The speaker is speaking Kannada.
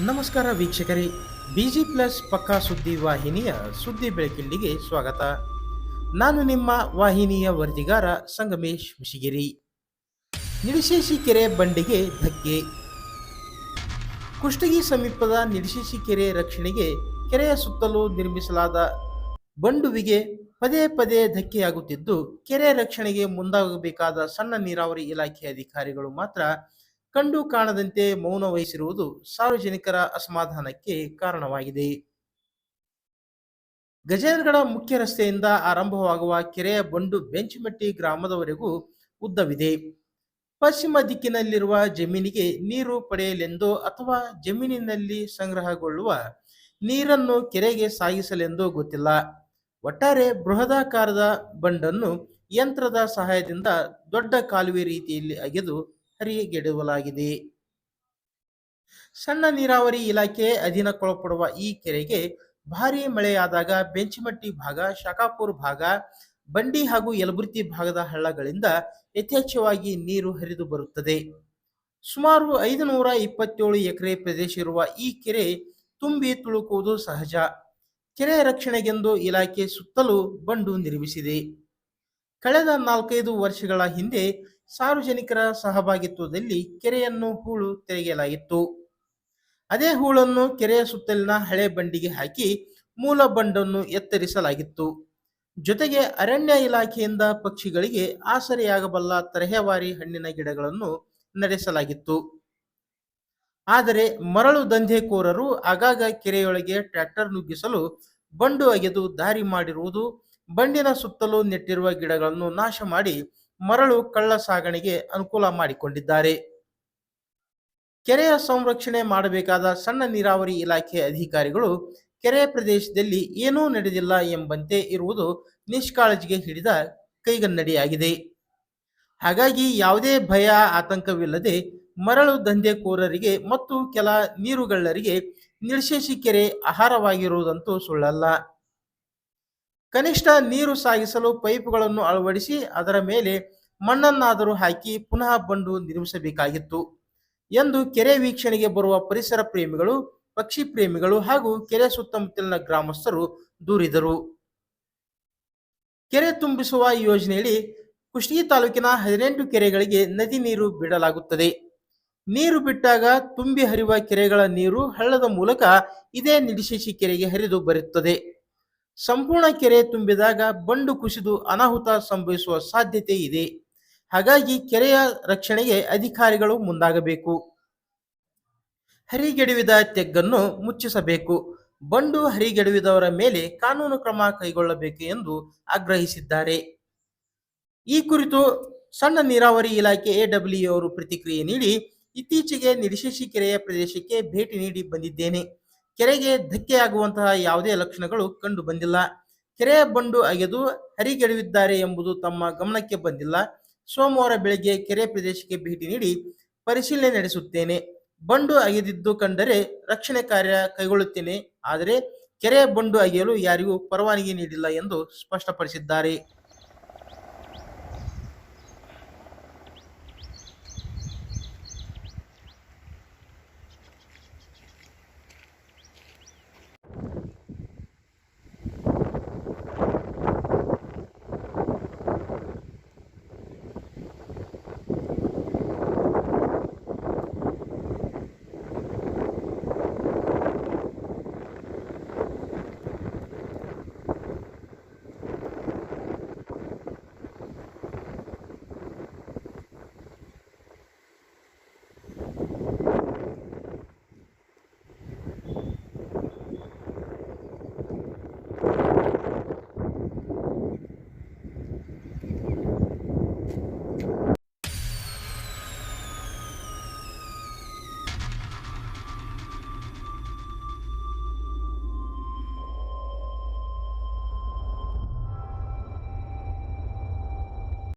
ನಮಸ್ಕಾರ ವೀಕ್ಷಕರೇ. ಬಿಜಿ ಪ್ಲಸ್ ಪಕ್ಕಾ ಸುದ್ದಿ ವಾಹಿನಿಯ ಸುದ್ದಿ ಬೆಳಕಿಲ್ಲಿಗೆ ಸ್ವಾಗತ. ನಾನು ನಿಮ್ಮ ವಾಹಿನಿಯ ವರದಿಗಾರ ಸಂಗಮೇಶ್ ಮುಶಿಗಿರಿ. ನಿಡಶೇಶಿ ಕೆರೆ ಬಂಡಿಗೆ ಧಕ್ಕೆ. ಕುಷ್ಟಗಿ ಸಮೀಪದ ನಿಡಶೇಶಿ ಕೆರೆ ರಕ್ಷಣೆಗೆ ಕೆರೆಯ ಸುತ್ತಲೂ ನಿರ್ಮಿಸಲಾದ ಬಂಡುವಿಗೆ ಪದೇ ಪದೇ ಧಕ್ಕೆಯಾಗುತ್ತಿದ್ದು, ಕೆರೆ ರಕ್ಷಣೆಗೆ ಮುಂದಾಗಬೇಕಾದ ಸಣ್ಣ ನೀರಾವರಿ ಇಲಾಖೆ ಅಧಿಕಾರಿಗಳು ಮಾತ್ರ ಕಂಡು ಕಾಣದಂತೆ ಮೌನ ವಹಿಸಿರುವುದು ಸಾರ್ವಜನಿಕರ ಅಸಮಾಧಾನಕ್ಕೆ ಕಾರಣವಾಗಿದೆ. ಗಜೇಂದ್ರಗಡ ಮುಖ್ಯ ರಸ್ತೆಯಿಂದ ಆರಂಭವಾಗುವ ಕೆರೆಯ ಬಂಡು ಬೆಂಚಮಟ್ಟಿ ಗ್ರಾಮದವರೆಗೂ ಉದ್ದವಿದೆ. ಪಶ್ಚಿಮ ದಿಕ್ಕಿನಲ್ಲಿರುವ ಜಮೀನಿಗೆ ನೀರು ಪಡೆಯಲೆಂದೋ ಅಥವಾ ಜಮೀನಿನಲ್ಲಿ ಸಂಗ್ರಹಗೊಳ್ಳುವ ನೀರನ್ನು ಕೆರೆಗೆ ಸಾಗಿಸಲೆಂದೋ ಗೊತ್ತಿಲ್ಲ. ಒಟ್ಟಾರೆ ಬೃಹದಾಕಾರದ ಬಂಡನ್ನು ಯಂತ್ರದ ಸಹಾಯದಿಂದ ದೊಡ್ಡ ಕಾಲುವೆ ರೀತಿಯಲ್ಲಿ ಅಗೆದು ಹರಿಗೆಡವಲಾಗಿದೆ ಸಣ್ಣ ನೀರಾವರಿ ಇಲಾಖೆ ಅಧೀನಕ್ಕೊಳಪಡುವ ಈ ಕೆರೆಗೆ ಭಾರಿ ಮಳೆಯಾದಾಗ ಬೆಂಚಿಮಟ್ಟಿ ಭಾಗ, ಶಾಖಾಪುರ್ ಭಾಗ, ಬಂಡಿ ಹಾಗೂ ಯಲಬುರ್ತಿ ಭಾಗದ ಹಳ್ಳಗಳಿಂದ ಯಥೇಚ್ಛವಾಗಿ ನೀರು ಹರಿದು ಬರುತ್ತದೆ. ಸುಮಾರು ಐದು ನೂರ ಇಪ್ಪತ್ತೇಳು ಎಕರೆ ಪ್ರದೇಶ ಇರುವ ಈ ಕೆರೆ ತುಂಬಿ ತುಳುಕುವುದು ಸಹಜ. ಕೆರೆ ರಕ್ಷಣೆಗೆಂದು ಇಲಾಖೆ ಸುತ್ತಲೂ ಬಂಡು ನಿರ್ಮಿಸಿದೆ. ಕಳೆದ ನಾಲ್ಕೈದು ವರ್ಷಗಳ ಹಿಂದೆ ಸಾರ್ವಜನಿಕರ ಸಹಭಾಗಿತ್ವದಲ್ಲಿ ಕೆರೆಯನ್ನು ಹೂಳು ತೆಗೆಯಲಾಗಿತ್ತು ಅದೇ ಹೂಳನ್ನು ಕೆರೆಯ ಸುತ್ತಲಿನ ಹಳೆ ಬಂಡಿಗೆ ಹಾಕಿ ಮೂಲ ಬಂಡನ್ನು ಎತ್ತರಿಸಲಾಗಿತ್ತು. ಜೊತೆಗೆ ಅರಣ್ಯ ಇಲಾಖೆಯಿಂದ ಪಕ್ಷಿಗಳಿಗೆ ಆಸರೆಯಾಗಬಲ್ಲ ತರಹೇವಾರಿ ಹಣ್ಣಿನ ಗಿಡಗಳನ್ನು ನಡೆಸಲಾಗಿತ್ತು. ಆದರೆ ಮರಳು ದಂಧೆಕೋರರು ಆಗಾಗ ಕೆರೆಯೊಳಗೆ ಟ್ರ್ಯಾಕ್ಟರ್ ನುಗ್ಗಿಸಲು ಬಂಡು ಅಗೆದು ದಾರಿ ಮಾಡಿರುವುದು, ಬಂಡಿನ ಸುತ್ತಲೂ ನೆಟ್ಟಿರುವ ಗಿಡಗಳನ್ನು ನಾಶ ಮಾಡಿ ಮರಳು ಕಳ್ಳ ಸಾಗಣೆಗೆ ಅನುಕೂಲ ಮಾಡಿಕೊಂಡಿದ್ದಾರೆ. ಕೆರೆಯ ಸಂರಕ್ಷಣೆ ಮಾಡಬೇಕಾದ ಸಣ್ಣ ನೀರಾವರಿ ಇಲಾಖೆ ಅಧಿಕಾರಿಗಳು, ಕೆರೆ ಪ್ರದೇಶದಲ್ಲಿ ಏನೂ ನಡೆದಿಲ್ಲ ಎಂಬಂತೆ ಇರುವುದು ನಿಷ್ಕಾಳಜಿಗೆ ಹಿಡಿದ ಕೈಗನ್ನಡಿಯಾಗಿದೆ. ಹಾಗಾಗಿ ಯಾವುದೇ ಭಯ, ಆತಂಕವಿಲ್ಲದೆ ಮರಳು ದಂಧೆಕೋರರಿಗೆ ಮತ್ತು ಕೆಲ ನೀರುಗಳ್ಳರಿಗೆ ನಿರ್ಶೇಷಿ ಕೆರೆ ಆಹಾರವಾಗಿರುವುದಂತೂ ಸುಳ್ಳಲ್ಲ. ಕನಿಷ್ಠ ನೀರು ಸಾಗಿಸಲು ಪೈಪ್ಗಳನ್ನು ಅಳವಡಿಸಿ ಅದರ ಮೇಲೆ ಮಣ್ಣನ್ನಾದರೂ ಹಾಕಿ ಪುನಃ ಬಂಡು ನಿರ್ಮಿಸಬೇಕಾಗಿತ್ತು ಎಂದು ಕೆರೆ ವೀಕ್ಷಣೆಗೆ ಬರುವ ಪರಿಸರ ಪ್ರೇಮಿಗಳು, ಪಕ್ಷಿ ಪ್ರೇಮಿಗಳು ಹಾಗೂ ಕೆರೆ ಸುತ್ತಮುತ್ತಲಿನ ಗ್ರಾಮಸ್ಥರು ದೂರಿದರು. ಕೆರೆ ತುಂಬಿಸುವ ಯೋಜನೆಯಲ್ಲಿ ಕುಷ್ಟಗಿ ತಾಲೂಕಿನ ಹದಿನೆಂಟು ಕೆರೆಗಳಿಗೆ ನದಿ ನೀರು ಬಿಡಲಾಗುತ್ತದೆ. ನೀರು ಬಿಟ್ಟಾಗ ತುಂಬಿ ಹರಿಯುವ ಕೆರೆಗಳ ನೀರು ಹಳ್ಳದ ಮೂಲಕ ಇದೇ ನಿಡಿಶೇಷಿ ಕೆರೆಗೆ ಹರಿದು ಬರುತ್ತದೆ. ಸಂಪೂರ್ಣ ಕೆರೆ ತುಂಬಿದಾಗ ಬಂಡು ಕುಸಿದು ಅನಾಹುತ ಸಂಭವಿಸುವ ಸಾಧ್ಯತೆ ಇದೆ. ಹಾಗಾಗಿ ಕೆರೆಯ ರಕ್ಷಣೆಗೆ ಅಧಿಕಾರಿಗಳು ಮುಂದಾಗಬೇಕು. ಹರಿಗೆಡವಿದ ತೆಗ್ಗನ್ನು ಮುಚ್ಚಿಸಬೇಕು. ಬಂಡು ಹರಿಗೆಡವಿದವರ ಮೇಲೆ ಕಾನೂನು ಕ್ರಮ ಕೈಗೊಳ್ಳಬೇಕು ಎಂದು ಆಗ್ರಹಿಸಿದ್ದಾರೆ. ಈ ಕುರಿತು ಸಣ್ಣ ನೀರಾವರಿ ಇಲಾಖೆ ಎಡಬ್ಲ್ಯೂ ಅವರು ಪ್ರತಿಕ್ರಿಯೆ ನೀಡಿ, ಇತ್ತೀಚೆಗೆ ನಿಡಿಶೇಷಿ ಕೆರೆಯ ಪ್ರದೇಶಕ್ಕೆ ಭೇಟಿ ನೀಡಿ ಬಂದಿದ್ದೇನೆ. ಕೆರೆಗೆ ಧಕ್ಕೆಯಾಗುವಂತಹ ಯಾವುದೇ ಲಕ್ಷಣಗಳು ಕಂಡು ಬಂದಿಲ್ಲ. ಕೆರೆಯ ಬಂಡು ಅಗೆದು ಹರಿಗೆಡವಿದ್ದಾರೆ ಎಂಬುದು ತಮ್ಮ ಗಮನಕ್ಕೆ ಬಂದಿಲ್ಲ. ಸೋಮವಾರ ಬೆಳಗ್ಗೆ ಕೆರೆ ಪ್ರದೇಶಕ್ಕೆ ಭೇಟಿ ನೀಡಿ ಪರಿಶೀಲನೆ ನಡೆಸುತ್ತೇನೆ. ಬಂಡು ಅಗೆದಿದ್ದು ಕಂಡರೆ ರಕ್ಷಣೆ ಕಾರ್ಯ ಕೈಗೊಳ್ಳುತ್ತೇನೆ. ಆದರೆ ಕೆರೆಯ ಬಂಡು ಅಗೆಯಲು ಯಾರಿಗೂ ಪರವಾನಗಿ ನೀಡಿಲ್ಲ ಎಂದು ಸ್ಪಷ್ಟಪಡಿಸಿದ್ದಾರೆ.